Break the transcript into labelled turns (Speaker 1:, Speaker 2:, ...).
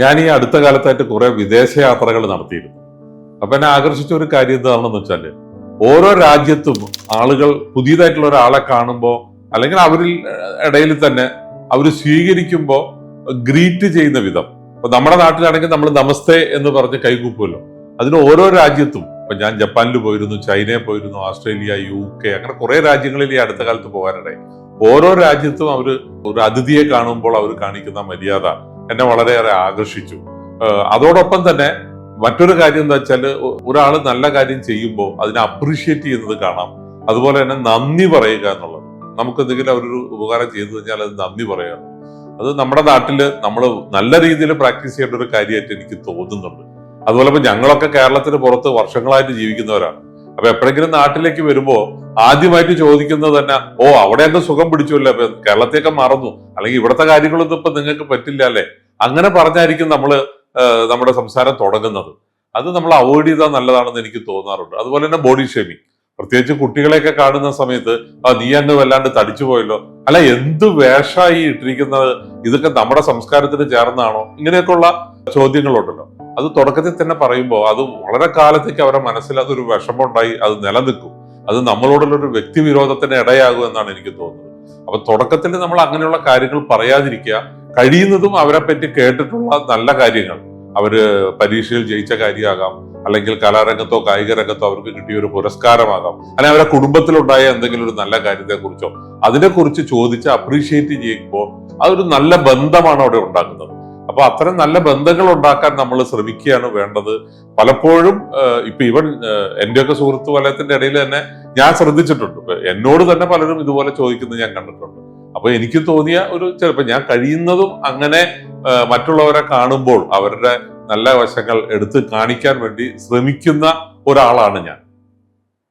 Speaker 1: ഞാൻ ഈ അടുത്ത കാലത്തായിട്ട് കുറെ വിദേശ യാത്രകൾ നടത്തിയിരുന്നു. അപ്പൊ എന്നെ ആകർഷിച്ച ഒരു കാര്യം എന്താണെന്ന് വെച്ചാൽ ഓരോ രാജ്യത്തും ആളുകൾ പുതിയതായിട്ടുള്ള ഒരാളെ കാണുമ്പോൾ അല്ലെങ്കിൽ അവരിൽ ഇടയിൽ തന്നെ അവർ സ്വീകരിക്കുമ്പോൾ ഗ്രീറ്റ് ചെയ്യുന്ന വിധം. ഇപ്പൊ നമ്മുടെ നാട്ടിലാണെങ്കിൽ നമ്മൾ നമസ്തേ എന്ന് പറഞ്ഞ് കൈകൂപ്പുമല്ലോ അതിന് ഓരോ രാജ്യത്തും ഇപ്പൊ ഞാൻ ജപ്പാനിൽ പോയിരുന്നു ചൈനയിൽ പോയിരുന്നു ഓസ്ട്രേലിയ യു കെ അങ്ങനെ കുറെ രാജ്യങ്ങളിൽ ഈ അടുത്ത കാലത്ത് പോകാനിടയായി. ഓരോ രാജ്യത്തും അവർ ഒരു അതിഥിയെ കാണുമ്പോൾ അവർ കാണിക്കുന്ന മര്യാദ എന്നെ വളരെയേറെ ആകർഷിച്ചു. അതോടൊപ്പം തന്നെ മറ്റൊരു കാര്യം എന്താ വെച്ചാൽ ഒരാൾ നല്ല കാര്യം ചെയ്യുമ്പോൾ അതിനെ അപ്രീഷിയേറ്റ് ചെയ്യുന്നത് കാണാം. അതുപോലെ തന്നെ നന്ദി പറയുക എന്നുള്ളത്. നമുക്ക് എന്തെങ്കിലും അവരൊരു ഉപകാരം ചെയ്തു കഴിഞ്ഞാൽ അത് നന്ദി പറയുക. അത് നമ്മുടെ നാട്ടിൽ നമ്മൾ നല്ല രീതിയിൽ പ്രാക്ടീസ് ചെയ്യേണ്ട ഒരു കാര്യമായിട്ട് എനിക്ക് തോന്നുന്നുണ്ട്. അതുപോലെ ഇപ്പൊ ഞങ്ങളൊക്കെ കേരളത്തിന് പുറത്ത് വർഷങ്ങളായിട്ട് ജീവിക്കുന്നവരാണ്. അപ്പൊ എപ്പോഴെങ്കിലും നാട്ടിലേക്ക് വരുമ്പോ ആദ്യമായിട്ട് ചോദിക്കുന്നത് തന്നെ ഓ അവിടെയൊക്കെ സുഖം പിടിച്ചുല്ലോ അപ്പൊ കേരളത്തെയൊക്കെ മറന്നു. അല്ലെങ്കിൽ ഇവിടുത്തെ കാര്യങ്ങളൊന്നും ഇപ്പൊ നിങ്ങൾക്ക് പറ്റില്ല അല്ലെ? അങ്ങനെ പറഞ്ഞായിരിക്കും നമ്മൾ നമ്മുടെ സംസാരം തുടങ്ങുന്നത്. അത് നമ്മൾ അവോയ്ഡ് ചെയ്താൽ നല്ലതാണെന്ന് എനിക്ക് തോന്നാറുണ്ട്. അതുപോലെ തന്നെ ബോഡി ഷേമിങ്. പ്രത്യേകിച്ച് കുട്ടികളെയൊക്കെ കാണുന്ന സമയത്ത് ആ നീ അങ്ങ് വല്ലാണ്ട് തടിച്ചു പോയല്ലോ. അല്ല എന്ത് വേഷമായി ഇട്ടിരിക്കുന്നത്? ഇതൊക്കെ നമ്മുടെ സംസ്കാരത്തിന് ചേർന്നാണോ? ഇങ്ങനെയൊക്കെയുള്ള ചോദ്യങ്ങളുണ്ടല്ലോ. അത് തുടക്കത്തിൽ തന്നെ പറയുമ്പോൾ അത് വളരെ കാലത്തേക്ക് അവരുടെ മനസ്സിൽ അതൊരു വിഷമമുണ്ടായി അത് നിലനിൽക്കും. അത് നമ്മളോടുള്ള ഒരു വ്യക്തി വിരോധത്തിന് ഇടയാകും എന്നാണ് എനിക്ക് തോന്നുന്നത്. അപ്പൊ തുടക്കത്തിൽ നമ്മൾ അങ്ങനെയുള്ള കാര്യങ്ങൾ പറയാതിരിക്കുക കഴിയുന്നതും അവരെ പറ്റി കേട്ടിട്ടുള്ള നല്ല കാര്യങ്ങൾ. അവർ പരീക്ഷയിൽ ജയിച്ച കാര്യമാകാം അല്ലെങ്കിൽ കലാരംഗത്തോ കായിക രംഗത്തോ അവർക്ക് കിട്ടിയ ഒരു പുരസ്കാരമാകാം അല്ലെങ്കിൽ അവരുടെ കുടുംബത്തിലുണ്ടായ എന്തെങ്കിലും ഒരു നല്ല കാര്യത്തെ കുറിച്ചോ അതിനെക്കുറിച്ച് ചോദിച്ച് അപ്രീഷിയേറ്റ് ചെയ്യുമ്പോൾ അതൊരു നല്ല ബന്ധമാണ് അവിടെ ഉണ്ടാക്കുന്നത്. അപ്പൊ അത്തരം നല്ല ബന്ധങ്ങൾ ഉണ്ടാക്കാൻ നമ്മൾ ശ്രമിക്കുകയാണ് വേണ്ടത്. പലപ്പോഴും ഇപ്പൊ ഇവൻ എന്റെയൊക്കെ സുഹൃത്ത് വലയത്തിന്റെ ഇടയിൽ തന്നെ ഞാൻ ശ്രദ്ധിച്ചിട്ടുണ്ട്. എന്നോട് തന്നെ പലരും ഇതുപോലെ ചോദിക്കുന്നത് ഞാൻ കണ്ടിട്ടുണ്ട്. അപ്പൊ എനിക്ക് തോന്നിയ ഒരു ചിലപ്പോ ഞാൻ കഴിയുന്നതും അങ്ങനെ മറ്റുള്ളവരെ കാണുമ്പോൾ അവരുടെ നല്ല വശങ്ങൾ എടുത്ത് കാണിക്കാൻ വേണ്ടി ശ്രമിക്കുന്ന ഒരാളാണ് ഞാൻ.